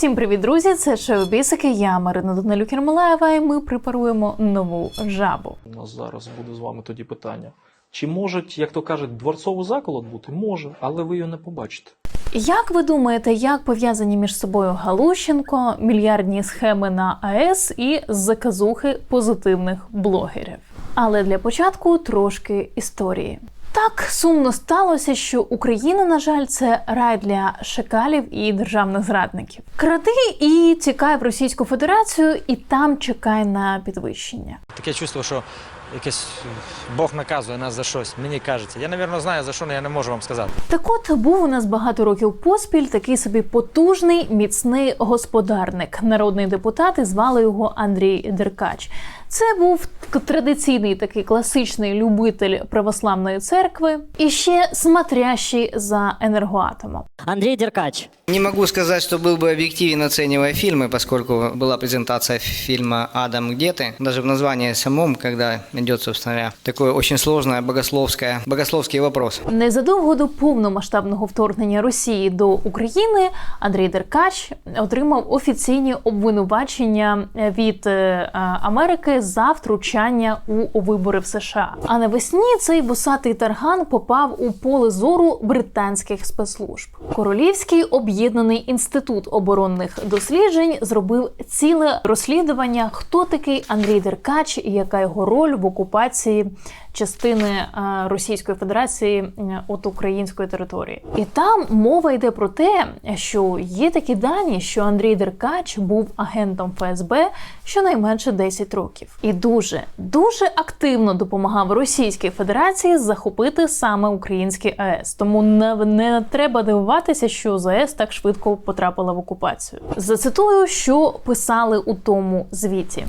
Всім привіт, друзі! Це шоу Бісики. Я Марина Данилюк Ермолаєва, і ми препаруємо нову жабу. У нас зараз буде з вами тоді питання. Чи можуть, як то кажуть, дворцовий заколот бути? Може, але ви його не побачите. Як ви думаєте, як пов'язані між собою Галущенко, мільярдні схеми на АЕС і заказухи позитивних блогерів? Але для початку трошки історії. Так сумно сталося, що Україна, на жаль, це рай для шакалів і державних зрадників. Кради і тікай в Російську Федерацію, і там чекай на підвищення. Таке чувство, що якесь Бог наказує нас за щось. Мені кажеться. Я, напевно, знаю за що, але я не можу вам сказати. Так от був у нас багато років поспіль такий собі потужний міцний господарник. Народний депутат і звали його Андрій Деркач. Це був к- традиційний такий класичний любитель православної церкви і ще смотрящий за енергоатомом. Андрей Деркач. Не могу сказать, что был бы объективен, оценивая фильмы, поскольку была презентация фильма «Адам, где ты?». Даже в названии самом, когда идет, собственно говоря, такое очень сложное богословское, богословский вопрос. Незадовго до повномасштабного вторгнення Росії до України Андрій Деркач отримав офіційні обвинувачення від е, За втручання у вибори в США. А навесні цей вусатий тарган попав у поле зору британських спецслужб. Королівський об'єднаний інститут оборонних досліджень зробив ціле розслідування, хто такий Андрій Деркач і яка його роль в окупації частини е, Російської Федерації е, от української території. І там мова йде про те, що є такі дані, що Андрій Деркач був агентом ФСБ щонайменше 10 років, і дуже дуже активно допомагав Російській Федерації захопити саме український АЕС. Тому не, не треба дивуватися, що ЗАЕС так швидко потрапила в окупацію. Зацитую, що писали у тому звіті.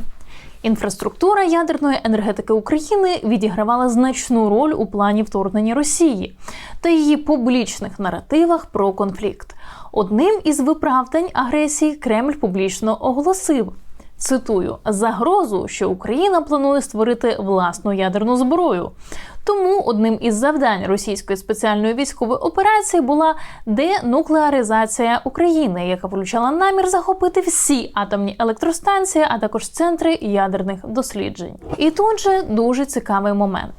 Інфраструктура ядерної енергетики України відігравала значну роль у плані вторгнення Росії та її публічних наративах про конфлікт. Одним із виправдань агресії Кремль публічно оголосив. Цитую загрозу, що Україна планує створити власну ядерну зброю. Тому одним із завдань російської спеціальної військової операції була денуклеаризація України, яка включала намір захопити всі атомні електростанції, а також центри ядерних досліджень. І тут же дуже цікавий момент.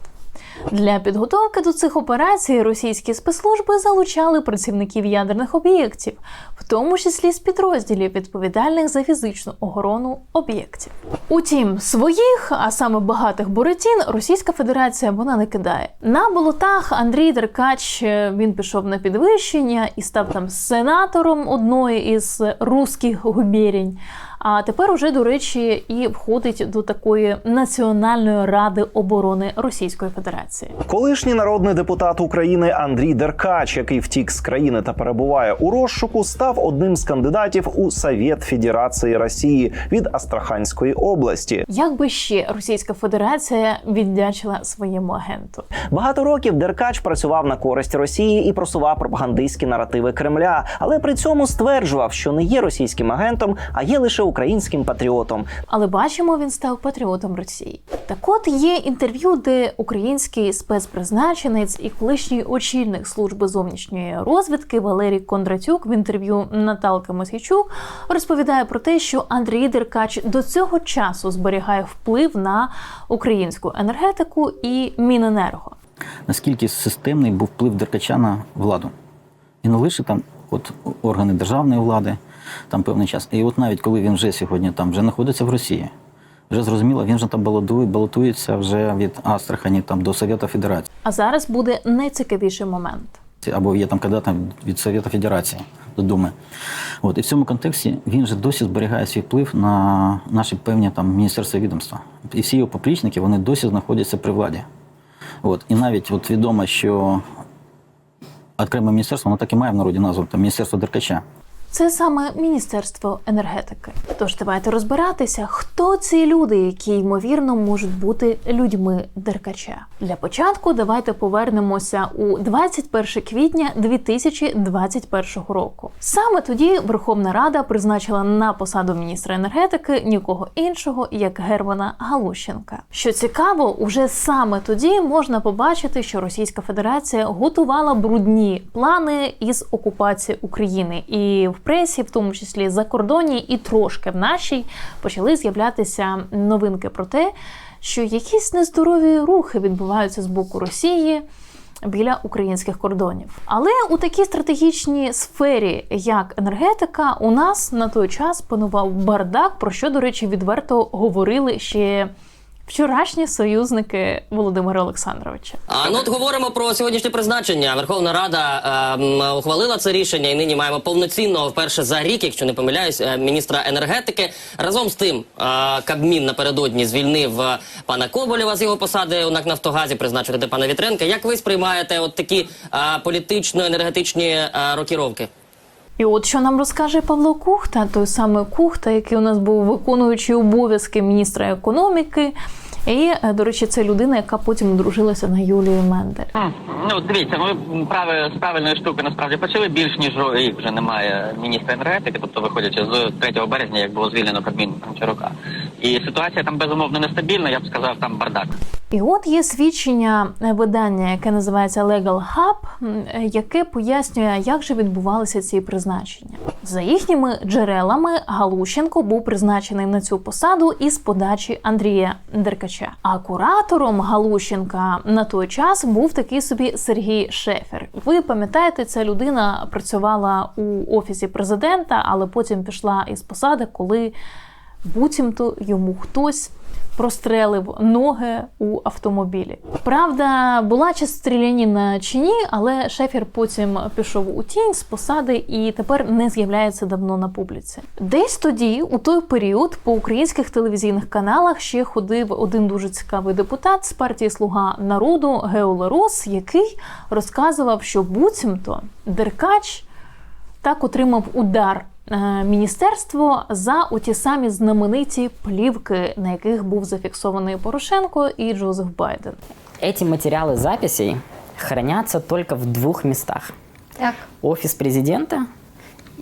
Для підготовки до цих операцій російські спецслужби залучали працівників ядерних об'єктів, в тому числі з підрозділів, відповідальних за фізичну охорону об'єктів. Утім, своїх, а саме багатих буретін, Російська Федерація вона не кидає. На болотах Андрій Деркач е, він пішов на підвищення і став там сенатором одної із руських губерень. А тепер уже, до речі, і входить до такої національної ради оборони Російської Федерації. Колишній народний депутат України Андрій Деркач, який втік з країни та перебуває у розшуку, став одним з кандидатів у Совєт Федерації Росії від Астраханської області. Як би ще Російська Федерація віддячила своєму агенту? Багато років Деркач працював на користь Росії і просував пропагандистські наративи Кремля, але при цьому стверджував, що не є російським агентом, а є лише українським патріотом. Але бачимо, він став патріотом Росії. Так от є інтерв'ю, де український спецпризначенець і колишній очільник служби зовнішньої розвідки Валерій Кондратюк в інтерв'ю Наталки Мосійчук розповідає про те, що Андрій Деркач до цього часу зберігає вплив на українську енергетику і Міненерго. наскільки системний був вплив Деркача на владу. І не лише там от органи державної влади, там певний час. І от навіть коли він вже сьогодні там вже знаходиться в Росії, вже зрозуміло, він же там балотує, балотується вже від Астрахані там до Совєта Федерації. А зараз буде найцікавіший момент. Або є там кандидатом від Совєта Федерації до Думи. От, і в цьому контексті він же досі зберігає свій вплив на наші певні там міністерства відомства. І всі його поплічники вони досі знаходяться при владі. От, і навіть от відомо, що окреме міністерство, воно так і має в народі назву там Міністерство Деркача. Це саме Міністерство енергетики. Тож давайте розбиратися, хто ці люди, які ймовірно можуть бути людьми Деркача. Для початку давайте повернемося у 21 квітня 2021 року. Саме тоді Верховна Рада призначила на посаду міністра енергетики нікого іншого, як Германа Галущенка. Що цікаво, уже саме тоді можна побачити, що Російська Федерація готувала брудні плани із окупації України і в пресі, в тому числі закордонній і трошки в нашій, почали з'являтися новинки про те, що якісь нездорові рухи відбуваються з боку Росії біля українських кордонів. Але у такій стратегічній сфері, як енергетика, у нас на той час панував бардак, про що, до речі, відверто говорили ще вчорашні союзники Володимира Олександровича. А ну от говоримо про сьогоднішнє призначення. Верховна Рада ем, ухвалила це рішення, і нині маємо повноцінного вперше за рік, якщо не помиляюсь, е, міністра енергетики. Разом з тим, е, Кабмін напередодні звільнив е, пана Коболєва з його посади у НАК Нафтогазі, призначив пана Вітренка. Як ви сприймаєте от такі е, політично-енергетичні е, рокіровки? І от що нам розкаже Павло Кухта, той самий Кухта, який у нас був виконуючий обов'язки міністра економіки. І, е, до речі, це людина, яка потім одружилася на Юлію Мендель. Ну, дивіться, ми прави з правильної штуки насправді почали більш ніж рік вже немає міністра енергетики, тобто виходячи з 3 березня, як було звільнено Кабмін Гончарука. І ситуація там безумовно нестабільна, я б сказав, там бардак. І от є свідчення е, видання, яке називається Legal Hub, яке пояснює, як же відбувалися ці призначення. За їхніми джерелами Галущенко був призначений на цю посаду із подачі Андрія Деркача. А куратором Галущенка на той час був такий собі Сергій Шефер. Ви пам'ятаєте, ця людина працювала у офісі президента, але потім пішла із посади, коли буцімто йому хтось прострелив ноги у автомобілі. Правда, була чи стріляніна чи ні, але Шефір потім пішов у тінь з посади і тепер не з'являється давно на публіці. Десь тоді, у той період, по українських телевізійних каналах ще ходив один дуже цікавий депутат з партії Слуга народу Гео який розказував, що буцімто Деркач так отримав удар міністерство за оті самі знамениті плівки, на яких був зафіксований Порошенко і Джозеф Байден. Эти материалы записей хранятся только в двух местах. Офис президента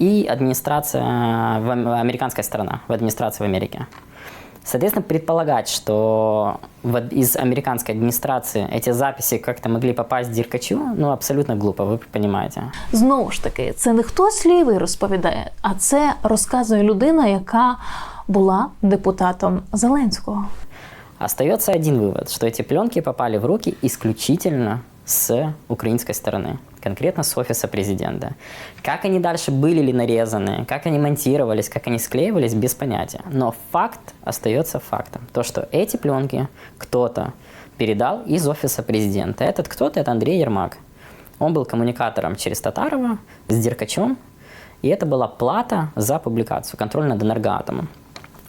и администрация, в американська американская сторона, в администрации в Америке. Соответственно, предполагать, что в ад- из американской администрации эти записи как-то могли попасть Деркачу, ну, абсолютно глупо, вы понимаете. Знову ж таки, це не хтось лівий розповідає, а це розказує людина, яка була депутатом Зеленського. Остается один вывод, что эти пленки попали в руки исключительно с украинской стороны, Конкретно с офиса президента. Как они дальше были ли нарезаны, как они монтировались, как они склеивались, без понятия. Но факт остается фактом. То, что эти пленки кто-то передал из офиса президента. Этот кто-то – это Андрей Ермак. Он был коммуникатором через Татарова с Деркачем, и это была плата за публикацию, контроль над энергоатомом.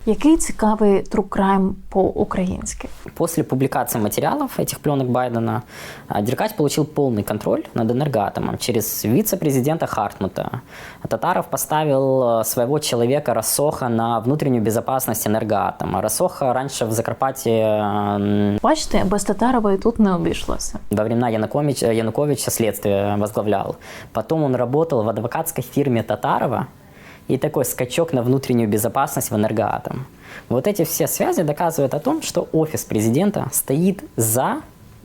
Який цікавий true crime по-українськи. После публикации материалов этих пленок Байдена а, Деркач получил полный контроль над энергоатомом через вице-президента Хартмута. Татаров поставил э, своего человека Рассоха на внутреннюю безопасность энергоатома. Рассоха раньше в Закарпатье м, Бачите, без Татарова і тут не обійшлося. во времена Януковича, Януковича следствие возглавлял. Потом он работал в адвокатской фирме Татарова. И такой скачок на внутреннюю безопасность в энергоатом. Вот эти все связи доказывают о том, что офис президента стоит за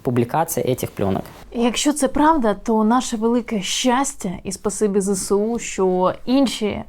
публикацией этих пленок. Якщо це правда, то наше велике щастя і спасибі ЗСУ, що інші е,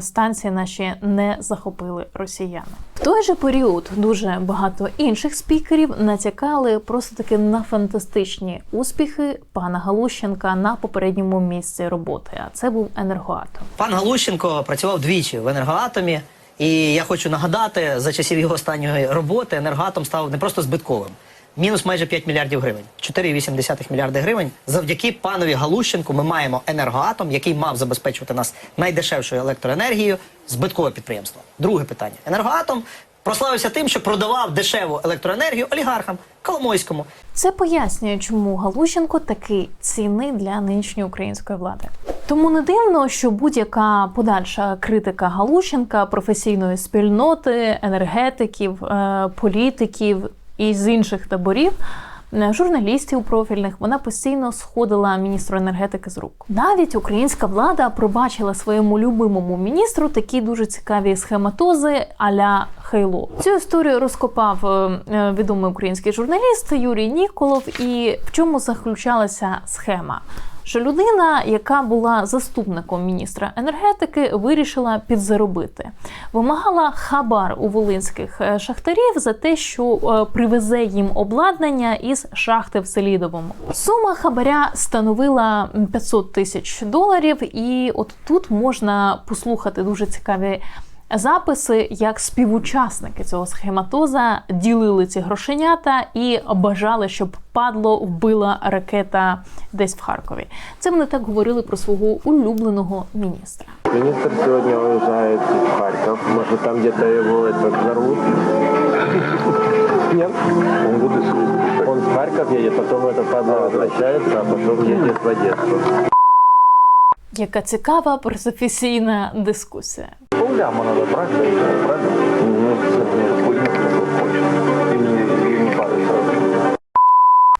станції наші не захопили росіяни. В той же період дуже багато інших спікерів натякали просто таки на фантастичні успіхи пана Галущенка на попередньому місці роботи. А це був енергоатом. Пан Галущенко працював двічі в енергоатомі, і я хочу нагадати, за часів його останньої роботи енергоатом став не просто збитковим. Мінус майже 5 мільярдів гривень, 4,8 мільярди гривень. Завдяки панові Галущенку ми маємо енергоатом, який мав забезпечувати нас найдешевшою електроенергією, збиткове підприємство. Друге питання: енергоатом прославився тим, що продавав дешеву електроенергію олігархам Коломойському. Це пояснює, чому Галущенко такий цінний для нинішньої української влади. Тому не дивно, що будь-яка подальша критика Галущенка, професійної спільноти, енергетиків, е, політиків і з інших таборів. е, Журналістів профільних вона постійно сходила міністру енергетики з рук. Навіть українська влада пробачила своєму любимому міністру такі дуже цікаві схематози аля Хейло. Цю історію розкопав е, е, відомий український журналіст Юрій Ніколов. І в чому заключалася схема? Що людина, яка була заступником міністра енергетики, вирішила підзаробити. Вимагала хабар у волинських е, шахтарів за те, що е, привезе їм обладнання із шахти в Селідовому. Сума хабаря становила 500 тисяч доларів, і от тут можна послухати дуже цікаві записи, як співучасники цього схематоза ділили ці грошенята і бажали, щоб падло вбила ракета десь в Харкові. Це вони так говорили про свого улюбленого міністра. Министр сегодня уезжает в Харьков. Может, там где-то его это взорвут? Нет. Он, будет, он в Харьков едет, потом это падла возвращается, а потом едет в Одессу. Яка цікава професійна дискусія. Полляма надо брать, правильно? Ну.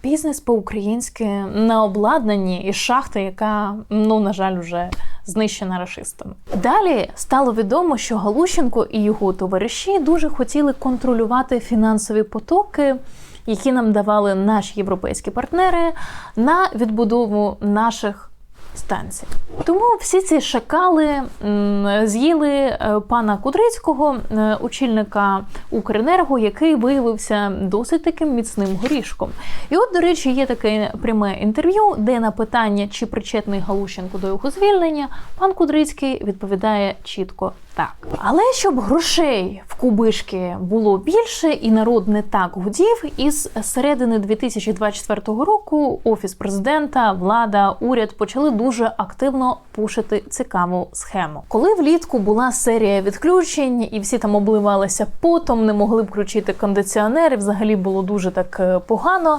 Бізнес по-українськи на обладнанні із шахти, яка, ну на жаль, вже знищена рашистами. Далі стало відомо, що Галущенко і його товариші дуже хотіли контролювати фінансові потоки, які нам давали наші європейські партнери, на відбудову наших станцій. Тому всі ці шакали з'їли е, пана Кудрицького, е, очільника Укренерго, який виявився досить таким міцним горішком. І от, до речі, є таке пряме інтерв'ю, де на питання, чи причетний Галущенко до його звільнення, пан Кудрицький відповідає чітко так. Але щоб грошей в кубишки було більше і народ не так гудів, із середини 2024 року офіс президента, влада, уряд почали дуже активно пушити цікаву схему. Коли влітку була серія відключень, і всі там обливалися потом, не могли включити кондиціонер, і взагалі було дуже так е, погано.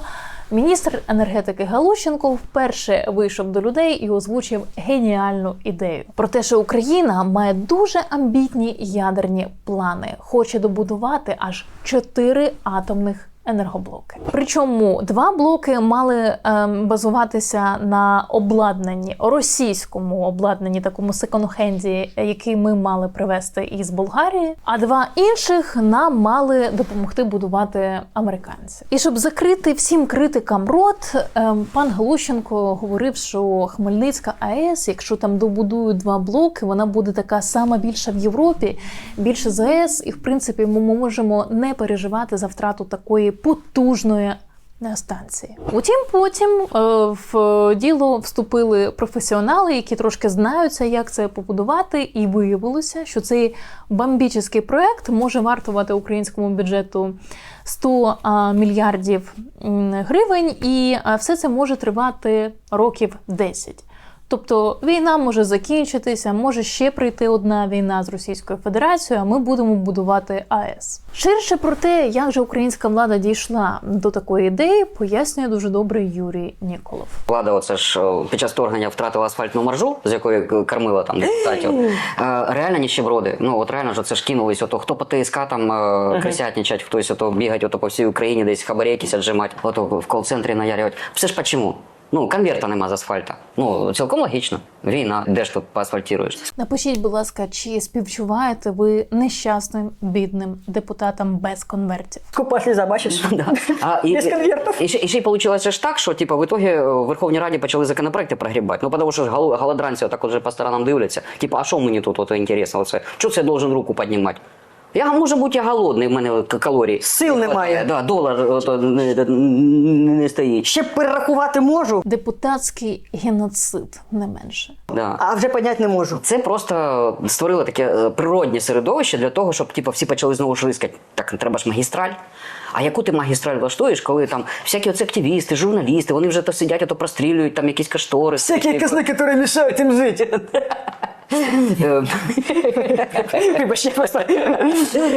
Міністр енергетики Галущенко вперше вийшов до людей і озвучив геніальну ідею. Про те, що Україна має дуже амбітні ядерні плани, хоче добудувати аж чотири атомних енергоблоки. Причому два блоки мали ем, базуватися на обладнанні російському обладнанні, такому секонд-хенді, який ми мали привезти із Болгарії. А два інших нам мали допомогти будувати американці. І щоб закрити всім критикам рот, ем, пан Галущенко говорив, що Хмельницька АЕС, якщо там добудують два блоки, вона буде така сама більша в Європі, більше за АЕС, і в принципі ми можемо не переживати за втрату такої потужної. Станції. Утім, потім е, в діло вступили професіонали, які трошки знаються, як це побудувати, і виявилося, що цей бомбічний проект може вартувати українському бюджету 100 мільярдів гривень, і все це може тривати років 10. Тобто війна може закінчитися, може ще прийти одна війна з Російською Федерацією, а ми будемо будувати АЕС. Ширше про те, як же українська влада дійшла до такої ідеї, пояснює дуже добре Юрій Ніколов. Влада, оце ж під час вторгнення втратила асфальтну маржу, з якої кормила там депутатів. Реально ніщеброди. Ну от реально ж це ж кинулись. Ото хто по ТСК там крисятничать, хтось ото бігать ото по всій Україні, десь хабарі якісь отжимать, ото в кол-центрі наярювати. Все ж почему? Ну, конверта нема з асфальта. Ну, цілком логічно. Війна, де ж тут поасфальтуєш? Напишіть, будь ласка, чи співчуваєте ви нещасним бідним депутатам без конвертів? Купа сліза, бачиш? Да. А, і, Без конвертів. І, ще, і ще й вийшло ж так, що типу, в итоге е, в Верховній Раді почали законопроекти прогрібати. Ну, тому що ж гол- голодранці отак от же по сторонам дивляться. Типу, а що мені тут от, інтересно? Оце? Чого це я должен руку піднімати? Я може бути я голодний, в мене к- калорій. Сил немає. Да, долар ото, не, не, не стоїть. Ще перерахувати можу, Депутатський геноцид не менше. Да. а вже поняти не можу. Це просто створило таке е, природне середовище для того, щоб типу, всі почали знову ж рискати. Так, треба ж магістраль. А яку ти магістраль влаштуєш, коли там всякі оце активісти, журналісти, вони вже то сидять, ото прострілюють там якісь каштори. Всякі казни, які мішають їм жити. Е, Вибачте.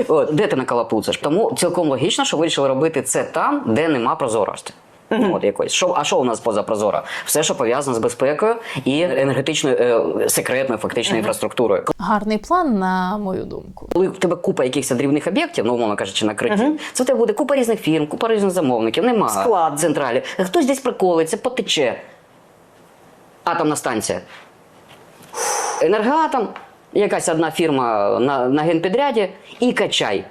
От, де ти накалапуциш? Тому цілком логічно, що вирішили робити це там, де нема прозорості. От якось. Що, а що у нас поза прозора? Все, що пов'язано з безпекою і енергетичною е, секретною фактичною інфраструктурою. Гарний план, на мою думку. Коли в тебе купа якихось дрібних об'єктів, ну умовно кажучи, накриті, це в тебе буде купа різних фірм, купа різних замовників, нема Склад. централі. Хтось десь приколиться, потече. Атомна станція. Енергоатом, якась одна фірма на, на генпідряді і качай.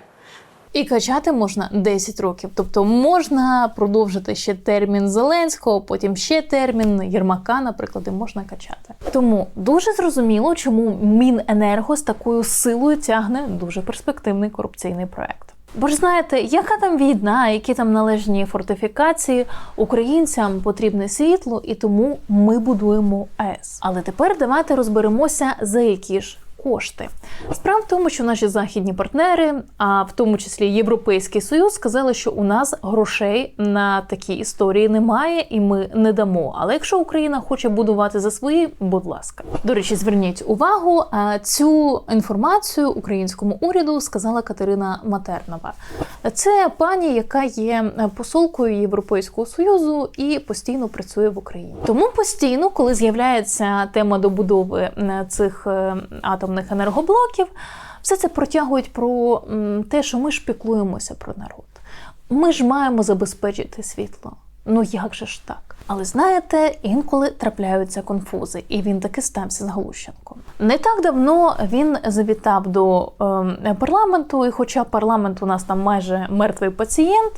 І качати можна 10 років. Тобто можна продовжити ще термін Зеленського, потім ще термін Єрмака, наприклад, і можна качати. Тому дуже зрозуміло, чому Міненерго з такою силою тягне дуже перспективний корупційний проект. Бо ж знаєте, яка там війна, які там належні фортифікації, українцям потрібне світло, і тому ми будуємо АЕС. Але тепер давайте розберемося, за які ж кошти. Справа в тому, що наші західні партнери, а в тому числі Європейський Союз, сказали, що у нас грошей на такі історії немає, і ми не дамо. Але якщо Україна хоче будувати за свої, будь ласка. До речі, зверніть увагу, цю інформацію українському уряду сказала Катерина Матернова. Це пані, яка є посолкою Європейського союзу і постійно працює в Україні. Тому постійно, коли з'являється тема добудови е, цих е, атомних енергоблоків, все це протягують про те, що ми ж піклуємося про народ. Ми ж маємо забезпечити світло. Ну як же ж так? Але знаєте, інколи трапляються конфузи, і він таки стався з Галущенком. Не так давно він завітав до е, парламенту, і хоча парламент у нас там майже мертвий пацієнт.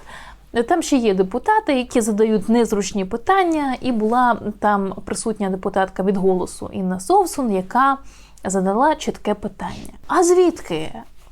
Там ще є депутати, які задають незручні питання, і була там присутня депутатка від голосу Інна Совсун, яка задала чітке питання: а звідки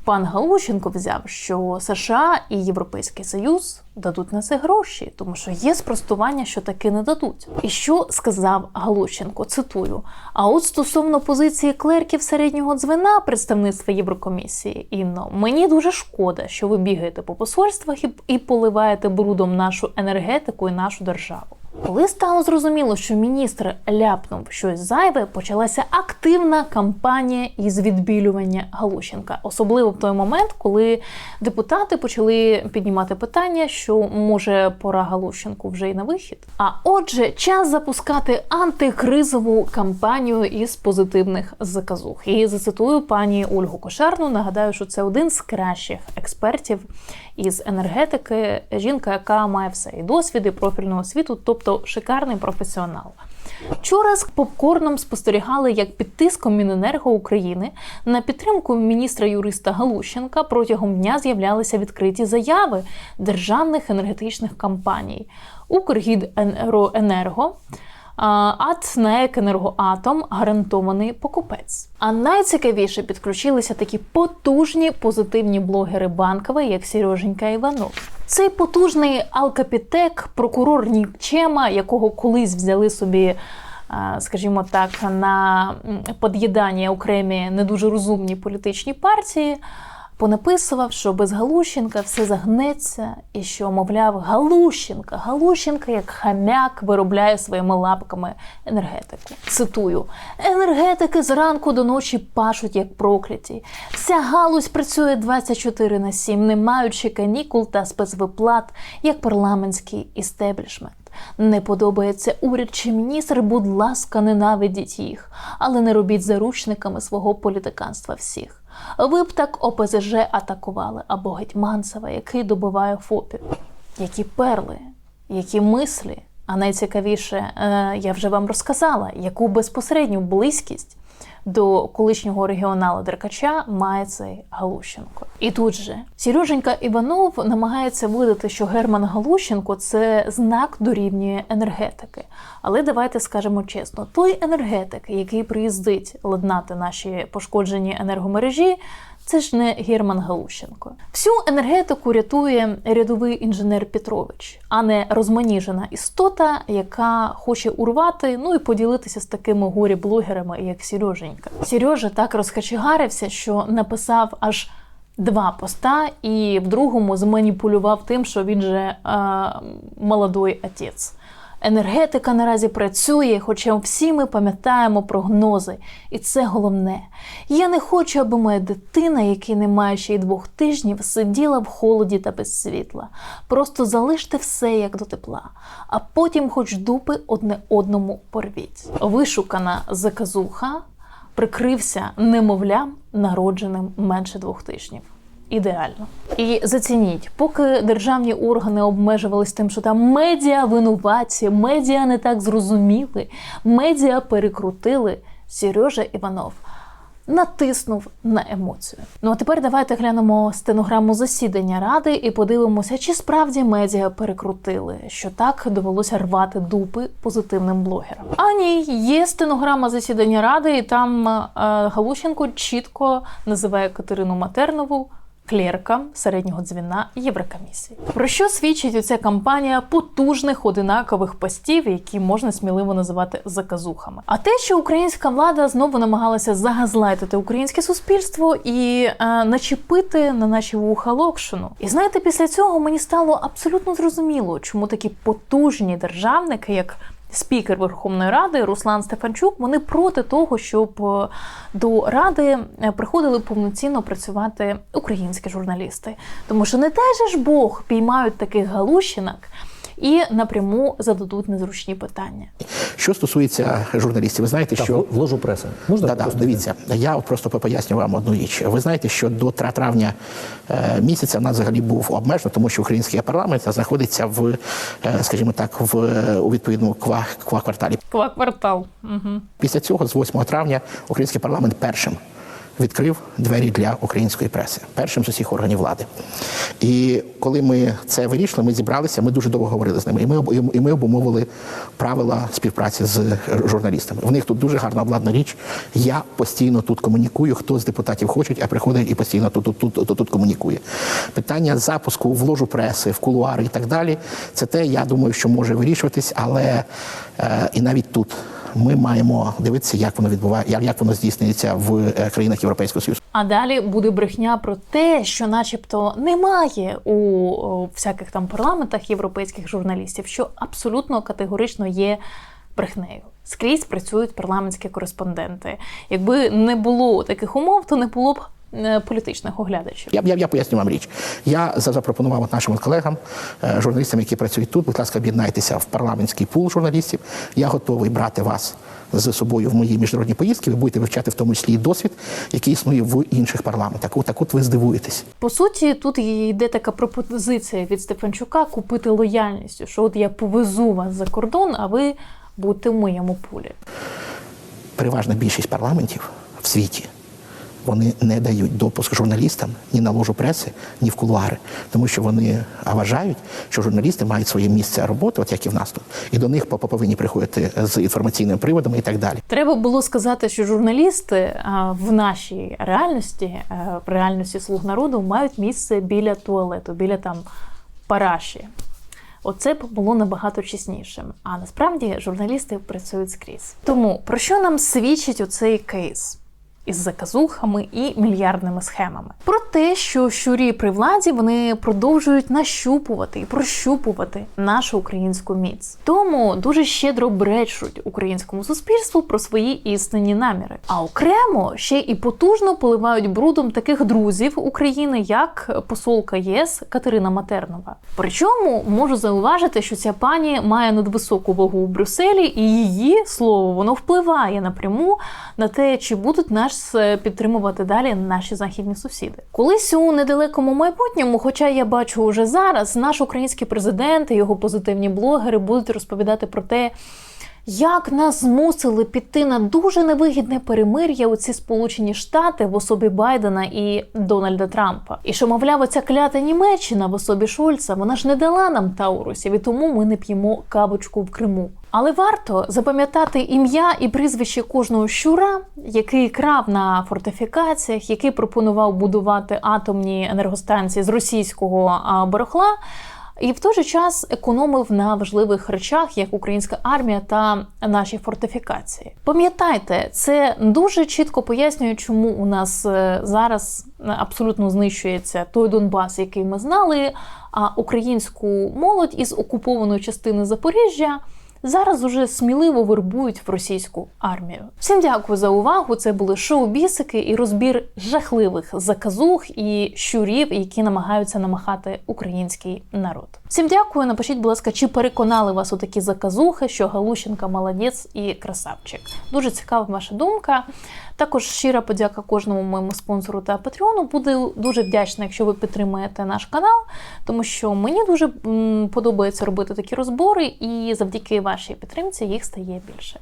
пан Галущенко взяв, що США і Європейський Союз дадуть на це гроші, тому що є спростування, що таки не дадуть. І що сказав Галущенко? Цитую: а от стосовно позиції клерків середнього дзвена представництва Єврокомісії, Інно, мені дуже шкода, що ви бігаєте по посольствах і, поливаєте брудом нашу енергетику і нашу державу. Коли стало зрозуміло, що міністр ляпнув щось зайве, почалася активна кампанія із відбілювання Галущенка, особливо в той момент, коли депутати почали піднімати питання, що може пора Галущенку вже й на вихід. А отже, час запускати антикризову кампанію із позитивних заказух. І зацитую пані Ольгу Кошарну. Нагадаю, що це один з кращих експертів із енергетики. Жінка, яка має все і досвід, і профільну освіту, тобто шикарний професіонал. Вчора з попкорном спостерігали, як під тиском Міненерго України на підтримку міністра юриста Галущенка протягом дня з'являлися відкриті заяви державних енергетичних компаній Укргіденерго, АТ НЕК Енергоатом гарантований покупець. А найцікавіше підключилися такі потужні позитивні блогери банкові, як Сереженька Іванов. Цей потужний алкапітек, прокурор Нікчема, якого колись взяли собі. Скажімо так, на під'їдання окремі не дуже розумні політичні партії, понаписував, що без Галущенка все загнеться, і що, мовляв, Галущенка, Галущенка як хам'як виробляє своїми лапками енергетику. Цитую: енергетики зранку до ночі пашуть як прокляті. Вся галузь працює 24 на 7, не маючи канікул та спецвиплат, як парламентський істеблішмент. Не подобається уряд чи міністр, будь ласка, ненавидіть їх, але не робіть заручниками свого політиканства всіх. Ви б так ОПЗЖ атакували або Гетьманцева, який добиває ФОПів. Які перли, які мислі, а найцікавіше, е, я вже вам розказала, яку безпосередню близькість до колишнього регіонала Деркача має цей Галущенко. І тут же Сереженька Іванов намагається видати, що Герман Галущенко це знак дорівнює енергетики. Але давайте скажемо чесно: той енергетик, який приїздить ладнати наші пошкоджені енергомережі. Це ж не Герман Галущенко. Всю енергетику рятує рядовий інженер Петрович, а не розманіжена істота, яка хоче урвати, ну і поділитися з такими горі-блогерами, як Сереженька. Сережа так розхачігарився, що написав аж два поста, і в другому зманіпулював тим, що він же е, молодой отець. Енергетика наразі працює, хоча всі ми пам'ятаємо прогнози, і це головне. Я не хочу, аби моя дитина, якій немає ще й двох тижнів, сиділа в холоді та без світла. Просто залиште все як до тепла, а потім, хоч дупи одне одному порвіть. Вишукана заказуха прикрився немовлям, народженим менше двох тижнів. Ідеально. І зацініть, поки державні органи обмежувались тим, що там медіа винуваті, медіа не так зрозуміли, медіа перекрутили. Сережа Іванов натиснув на емоцію. Ну а тепер давайте глянемо стенограму засідання ради і подивимося, чи справді медіа перекрутили, що так довелося рвати дупи позитивним блогерам. А ні, є стенограма засідання ради, і там е, Галущенко чітко називає Катерину Матернову клерка середнього дзвіна Єврокомісії. Про що свідчить оця кампанія потужних одинакових постів, які можна сміливо називати заказухами? А те, що українська влада знову намагалася загазлайтити українське суспільство і е, начепити на наші вуха локшину. І знаєте, після цього мені стало абсолютно зрозуміло, чому такі потужні державники, як Спікер Верховної Ради Руслан Стефанчук. Вони проти того, щоб е, до ради е, приходили повноцінно працювати українські журналісти, тому що не те ж Бог піймають таких галущинок і напряму зададуть незручні питання. Що стосується журналістів, ви знаєте, що в ложу преси. Можна да, да, дивіться, я просто поясню вам одну річ. Ви знаєте, що до тра- травня е, місяця в нас взагалі був обмежено, тому що український парламент знаходиться в, е, скажімо так, в у відповідному ква, ква кварталі. Квартал. Угу. Після цього, з 8 травня, український парламент першим відкрив двері для української преси, першим з усіх органів влади. І коли ми це вирішили, ми зібралися, ми дуже довго говорили з ними. І ми і ми обумовили правила співпраці з журналістами. В них тут дуже гарна обладнана річ. Я постійно тут комунікую. Хто з депутатів хочуть, а приходить і постійно тут, тут, тут, тут, тут комунікує. Питання запуску в ложу преси, в кулуари і так далі. Це те, я думаю, що може вирішуватись, але е, і навіть тут ми маємо дивитися, як воно відбуває, як, як воно здійснюється в е, країнах Європейського Союзу. А далі буде брехня про те, що, начебто, немає у всяких там парламентах європейських журналістів, що абсолютно категорично є брехнею. Скрізь працюють парламентські кореспонденти. Якби не було таких умов, то не було б політичних оглядачів. Я, я, я поясню вам річ. Я за- запропонував от нашим колегам, е, журналістам, які працюють тут, будь ласка, об'єднайтеся в парламентський пул журналістів. Я готовий брати вас з собою в мої міжнародні поїздки. Ви будете вивчати в тому числі і досвід, який існує в інших парламентах. От так от ви здивуєтесь. По суті, тут йде така пропозиція від Стефанчука купити лояльністю, що от я повезу вас за кордон, а ви будете в моєму пулі. Переважна більшість парламентів в світі. Вони не дають допуск журналістам ні на ложу преси, ні в кулуари, тому що вони вважають, що журналісти мають своє місце роботи, от як і в нас тут, і до них по- повинні приходити з інформаційними приводами і так далі. Треба було сказати, що журналісти в нашій реальності, в реальності слуг народу, мають місце біля туалету, біля там параші. Оце було набагато чеснішим. А насправді журналісти працюють скрізь. Тому про що нам свідчить оцей кейс? Із заказухами і мільярдними схемами про те, що щурі при владі вони продовжують нащупувати і прощупувати нашу українську міць. Тому дуже щедро бречуть українському суспільству про свої істинні наміри. А окремо ще і потужно поливають брудом таких друзів України, як посолка ЄС Катерина Матернова. Причому можу зауважити, що ця пані має надвисоку вагу у Брюсселі, і її слово воно впливає напряму на те, чи будуть нас е, підтримувати далі наші західні сусіди. Колись у недалекому майбутньому, хоча я бачу уже зараз, наш український президент і його позитивні блогери будуть розповідати про те. Як нас змусили піти на дуже невигідне перемир'я у ці Сполучені Штати в особі Байдена і Дональда Трампа, і що, мовляв, оця клята Німеччина в особі Шольца, вона ж не дала нам Таурусів, і тому ми не п'ємо кабочку в Криму. Але варто запам'ятати ім'я і прізвище кожного щура, який крав на фортифікаціях, який пропонував будувати атомні енергостанції з російського барахла. І в той же час економив на важливих речах, як українська армія та наші фортифікації. Пам'ятайте, це дуже чітко пояснює, чому у нас е, зараз абсолютно знищується той Донбас, який ми знали. А українську молодь із окупованої частини Запоріжжя зараз уже сміливо вербують в російську армію. Всім дякую за увагу. Це були шоу-бісики і розбір жахливих заказух і щурів, які намагаються намахати український народ. Всім дякую. Напишіть, будь ласка, чи переконали вас у такі заказухи, що Галущенка молодець і красавчик. Дуже цікава ваша думка. Також щира подяка кожному моєму спонсору та патреону. Буду дуже вдячна, якщо ви підтримаєте наш канал, тому що мені дуже подобається робити такі розбори, і завдяки вашій підтримці їх стає більше.